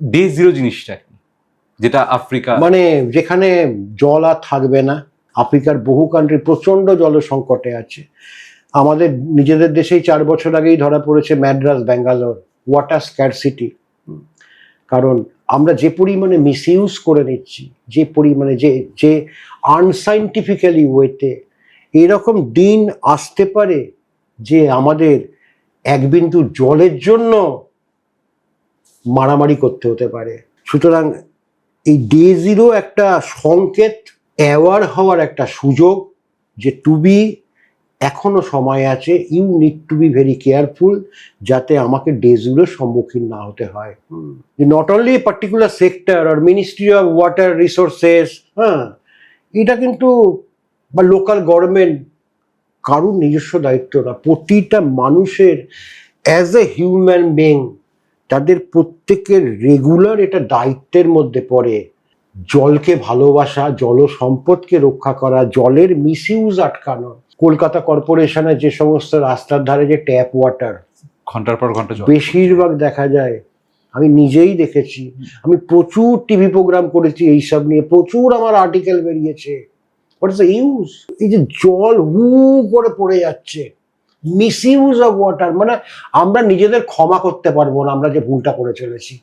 Day zero জিনিসটা যেটা Africa মানে যেখানে জল আর থাকবে না, আফ্রিকার বহু কান্ট্রি প্রচণ্ড জল সংকটে আছে। আমাদের নিজেদের দেশেই চার বছর আগেই ধরা পড়েছে ম্যাড্রাস ব্যাঙ্গালোর ওয়াটার স্ক্যারসিটি কারণ আমরা যে পরিমাণে মিসইউজ করে নিচ্ছি, যে পরিমাণে যে যে আনসাইন্টিফিক্যালি ওয়েতে এরকম দিন আসতে পারে যে আমাদের এক বিন্দু জলের জন্য মারামারি করতে হতে পারে। সুতরাং এই ডে জিরো একটা সংকেত অ্যাওয়ার হওয়ার একটা সুযোগ যে টু বি এখনও সময় আছে you need to be very careful যাতে আমাকে ডে জিরোর সম্মুখীন না হতে হয়। নট অনলি পার্টিকুলার সেক্টর আর মিনিস্ট্রি অফ ওয়াটার রিসোর্সেস হ্যাঁ এটা কিন্তু বা লোকাল গভর্নমেন্ট কারুর নিজস্ব দায়িত্ব না। প্রতিটা মানুষের অ্যাজ এ হিউম্যান বিং তাদের প্রত্যেকের রেগুলার এটা দায়িত্বের মধ্যে পড়ে। জলকে ভালোবাসা জল সম্পদকে রক্ষা করা জলের মিসইউজ আটকানো। কলকাতা কর্পোরেশনের যে সমস্ত রাস্তার ধারে যে ট্যাপ ওয়াটার ঘণ্টার পর ঘণ্টা বেশিরভাগ দেখা যায় আমি নিজেই দেখেছি। আমি প্রচুর টিভি প্রোগ্রাম করেছি এইসব নিয়ে প্রচুর আমার আর্টিকেল বেরিয়েছে। হোয়াট ইজ দ্য ইউজ এই যে জল হু করে পড়ে যাচ্ছে। মিস ইউজ অফ ওয়াটার মানে আমরা নিজেদের ক্ষমা করতে পারব না, আমরা যে ভুলটা করে চলেছি।